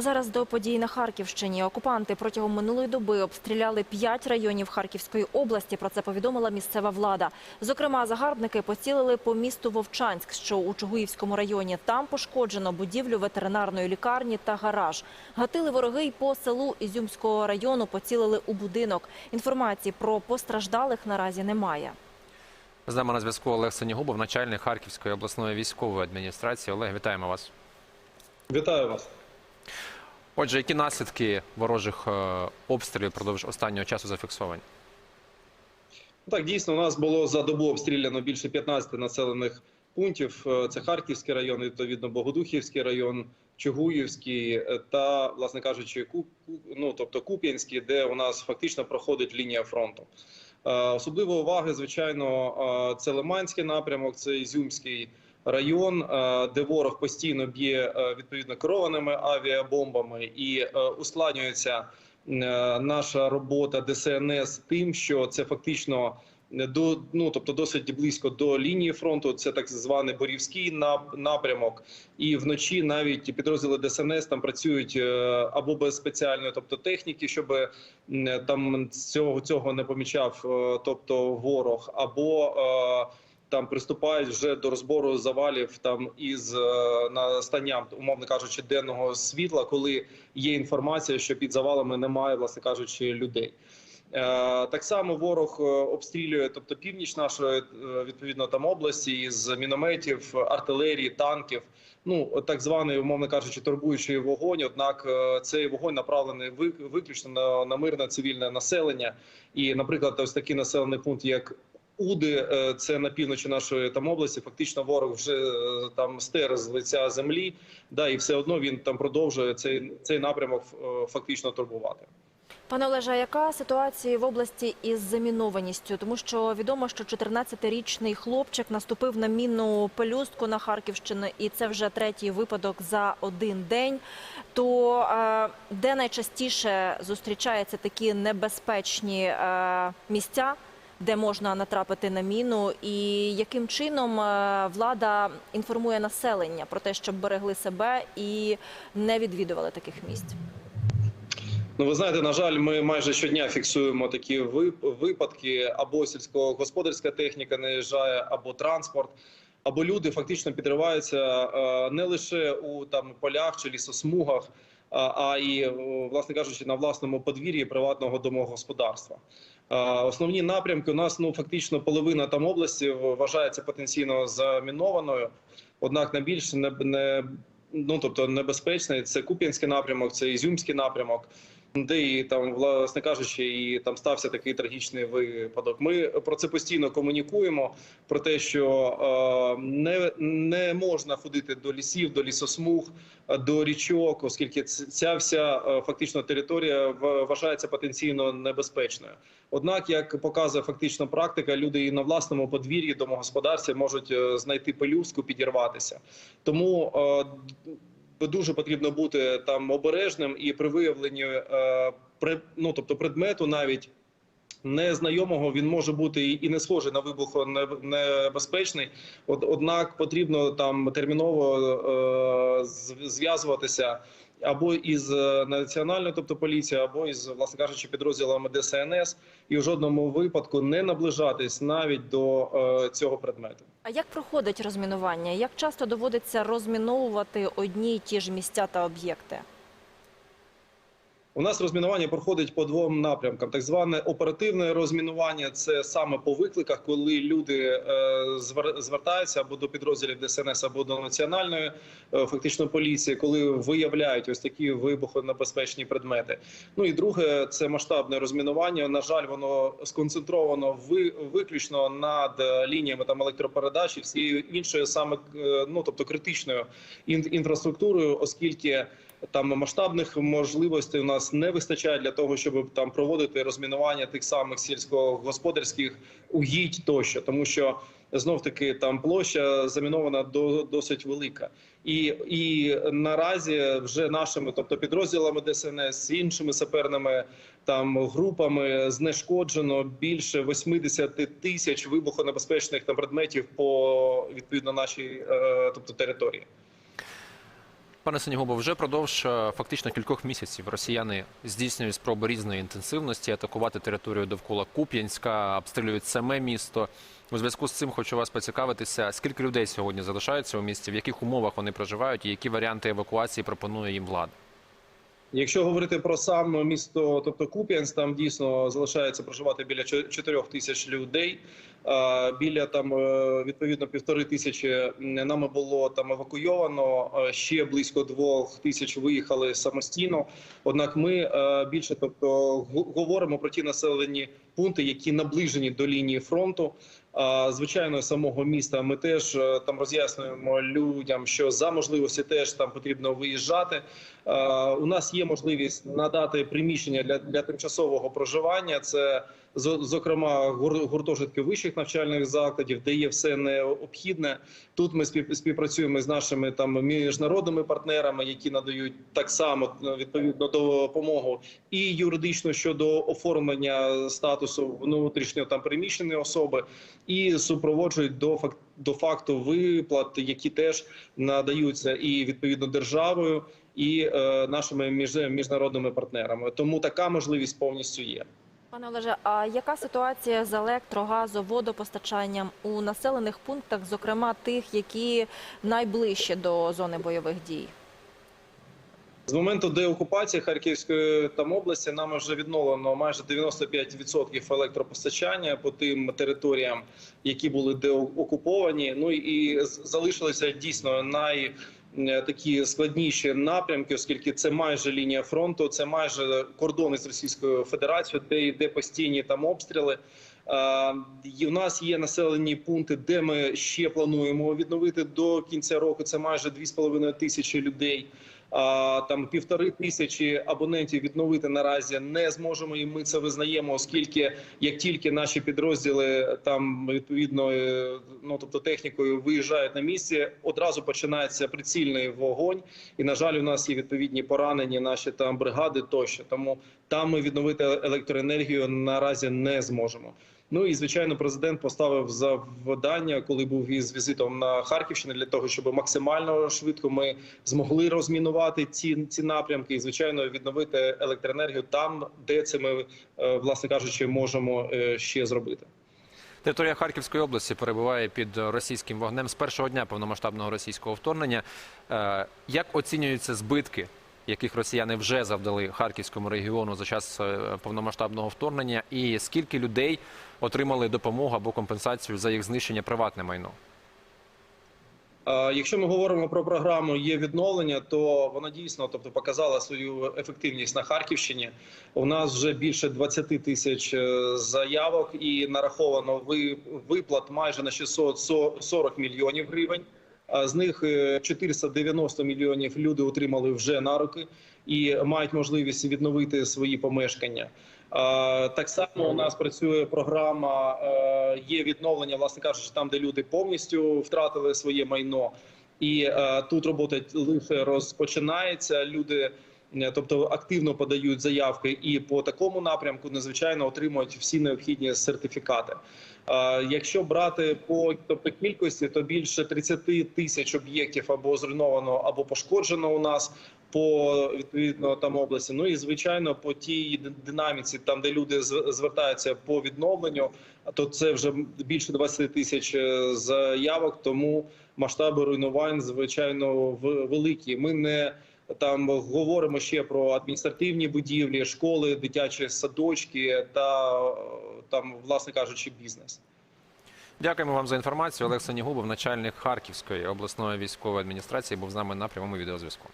А зараз до подій на Харківщині. Окупанти протягом минулої доби обстріляли п'ять районів Харківської області. Про це повідомила місцева влада. Зокрема, загарбники поцілили по місту Вовчанськ, що у Чугуївському районі. Там пошкоджено будівлю ветеринарної лікарні та гараж. Гатили вороги й по селу Ізюмського району. Поцілили у будинок. Інформації про постраждалих наразі немає. З нами на зв'язку Олег Сенігубов, начальник Харківської обласної військової адміністрації. Олег, вітаємо вас. Вітаю вас. Отже, які наслідки ворожих е, обстрілів впродовж останнього часу зафіксовані? Так, дійсно, у нас було за добу обстріляно більше 15 населених пунктів. Е, Це Харківський район, відповідно, Богодухівський район, Чугуївський е, та, власне кажучи, ну, тобто Куп'янський, де у нас фактично проходить лінія фронту. Особливої уваги, звичайно, це Лиманський напрямок, це Ізюмський район, е, де ворог постійно б'є е, відповідно керованими авіабомбами і е, ускладнюється наша робота ДСНС тим, що це фактично до ну тобто досить близько до лінії фронту. Це так званий борівський напрямок, і вночі навіть підрозділи ДСНС там працюють або без спеціальної, тобто техніки, щоб там цього цього не помічав, тобто ворог, або там приступають вже до розбору завалів там із е, настанням, умовно кажучи, денного світла, коли є інформація, що під завалами немає, власне кажучи, людей. Е, Так само ворог е, обстрілює, тобто північ нашої відповідно там області із мінометів, артилерії, танків. Ну так званий, умовно кажучи, турбуючий вогонь. Однак цей вогонь направлений виключно на, на мирне цивільне населення. І, наприклад, ось такий населений пункт, як Уди, е, це на півночі нашої там області. Фактично, ворог вже е, там стер з лиця землі. Да, і все одно він там продовжує цей цей напрямок е, фактично турбувати. Пане Олеже, яка ситуація в області із замінованістю? Тому що відомо, що 14-річний хлопчик наступив на мінну пелюстку на Харківщині, і це вже третій випадок за один день. То де найчастіше зустрічаються такі небезпечні місця, де можна натрапити на міну, і яким чином е, влада інформує населення про те, щоб берегли себе і не відвідували таких місць? Ну, ви знаєте, на жаль, ми майже щодня фіксуємо такі випадки: або сільськогосподарська техніка наїжджає, або транспорт, або люди фактично підриваються е, не лише у там полях чи лісосмугах, а, а і, е, власне кажучи, на власному подвір'ї приватного домогосподарства. Основні напрямки у нас ну фактично половина там області вважається потенційно замінованою. Однак найбільш не, не ну тобто небезпечний це Куп'янський напрямок, це Ізюмський напрямок. Де і там, власне кажучи, і там стався такий трагічний випадок. Ми про це постійно комунікуємо. Про те, що е, не, не можна ходити до лісів, до лісосмуг, до річок, оскільки ця вся е, фактично територія вважається потенційно небезпечною. Однак, як показує фактично практика, люди і на власному подвір'ї домогосподарстві можуть е, знайти пелюстку, підірватися. Тому е, дуже потрібно бути там обережним і при виявленні е, при, ну, тобто предмету навіть. Незнайомого він може бути і- не схожий на вибухонебезпечний. небезпечний. Однак потрібно там терміново е, зв'язуватися або із національної, тобто поліції, або із, власне кажучи, підрозділами ДСНС, і в жодному випадку не наближатись навіть до е, цього предмету. А як проходить розмінування? Як часто доводиться розміновувати одні й ті ж місця та об'єкти? У нас розмінування проходить по двом напрямкам. Так зване оперативне розмінування це саме по викликах, коли люди е, звертаються або до підрозділів ДСНС, або до національної е, фактично поліції, коли виявляють ось такі вибухонебезпечні предмети. Ну і друге, це масштабне розмінування. На жаль, воно сконцентровано ви, виключно над е, лініями там електропередач і всією іншою саме ну тобто критичною ін- інфраструктурою, оскільки там масштабних можливостей у нас не вистачає для того, щоб там проводити розмінування тих самих сільськогосподарських угідь тощо, тому що знов таки там площа замінована до досить велика, і і наразі вже нашими, тобто підрозділами ДСНС, іншими саперними там групами знешкоджено більше 80 тисяч вибухонебезпечних там предметів по відповідно нашій, е, тобто території. Пане Сенігубо, вже продовж е, фактично кількох місяців росіяни здійснюють спроби різної інтенсивності атакувати територію довкола Куп'янська, обстрілюють саме місто. У зв'язку з цим хочу вас поцікавитися, скільки людей сьогодні залишаються у місті, в яких умовах вони проживають, і які варіанти евакуації пропонує їм влада. Якщо говорити про саме місто, тобто Куп'янськ, там дійсно залишається проживати біля 4 тисяч людей. Біля там е, відповідно півтори тисячі нами було там евакуйовано. Ще близько двох тисяч виїхали самостійно. Однак ми е, більше тобто говоримо про ті населені пункти, які наближені до лінії фронту. Звичайно, самого міста ми теж е, там роз'яснюємо людям, що за можливості теж там потрібно виїжджати. Е, У нас є можливість надати приміщення для, для тимчасового проживання. Це зокрема гур- гуртожитки вищих навчальних закладів, де є все необхідне. Тут ми спів- співпрацюємо з нашими там міжнародними партнерами, які надають так само е, відповідно допомогу і юридично щодо оформлення статусу внутрішньо там переміщеної особи, і супроводжують до фак- до факту виплат, які теж надаються і відповідно державою, і е, нашими міжнародними партнерами. Тому така можливість повністю є. Пане Олеже, а яка ситуація з електрогазо, водопостачанням у населених пунктах, зокрема тих, які найближче до зони бойових дій? З моменту деокупації Харківської там області нами вже відновлено майже 95% електропостачання по тим територіям, які були деокуповані. Ну і залишилися дійсно най е, такі складніші напрямки, оскільки це майже лінія фронту, це майже кордони з Російською Федерацією, де йде постійні там обстріли. Е, І в нас є населені пункти, де ми ще плануємо відновити до кінця року. Це майже 2,5 тисячі людей. Там півтори тисячі абонентів відновити наразі не зможемо, і ми це визнаємо, оскільки як тільки наші підрозділи там відповідно е, ну тобто технікою виїжджають на місці, одразу починається прицільний вогонь. І на жаль, у нас є відповідні поранені наші там бригади тощо. Тому там ми відновити електроенергію наразі не зможемо. Ну і звичайно, президент поставив завдання, коли був із візитом на Харківщину, для того, щоб максимально швидко ми змогли розмінувати ці, ці напрямки і звичайно відновити електроенергію там, де це ми, е, власне кажучи, можемо е, ще зробити. Територія Харківської області перебуває під російським вогнем з першого дня повномасштабного російського вторгнення. Е, Як оцінюються збитки, яких росіяни вже завдали харківському регіону за час е, повномасштабного вторгнення, і скільки людей отримали допомогу або компенсацію за їх знищення приватне майно? Е, Якщо ми говоримо про програму є відновлення, то вона дійсно тобто показала свою ефективність на Харківщині. У нас вже більше 20 тисяч е, заявок і нараховано ви- виплат майже на 640 мільйонів гривень. З них е, 490 мільйонів люди отримали вже на руки і мають можливість відновити свої помешкання. Так само у нас працює програма е, є відновлення, власне кажучи, там, де люди повністю втратили своє майно, і е, тут робота лише розпочинається. Люди, е, тобто, активно подають заявки, і по такому напрямку надзвичайно отримують всі необхідні сертифікати. Е, Якщо брати по тобто кількості, то більше 30 тисяч об'єктів або зруйновано, або пошкоджено у нас по відповідно там області. Ну і звичайно, по тій динаміці, там де люди звертаються по відновленню, то це вже більше 20 тисяч е, заявок. Тому масштаби руйнувань звичайно великі. Ми не там говоримо ще про адміністративні будівлі, школи, дитячі садочки та там, власне кажучи, бізнес. Дякуємо вам за інформацію. Олег Нігубов, начальник Харківської обласної військової адміністрації, був з нами на прямому відеозв'язку.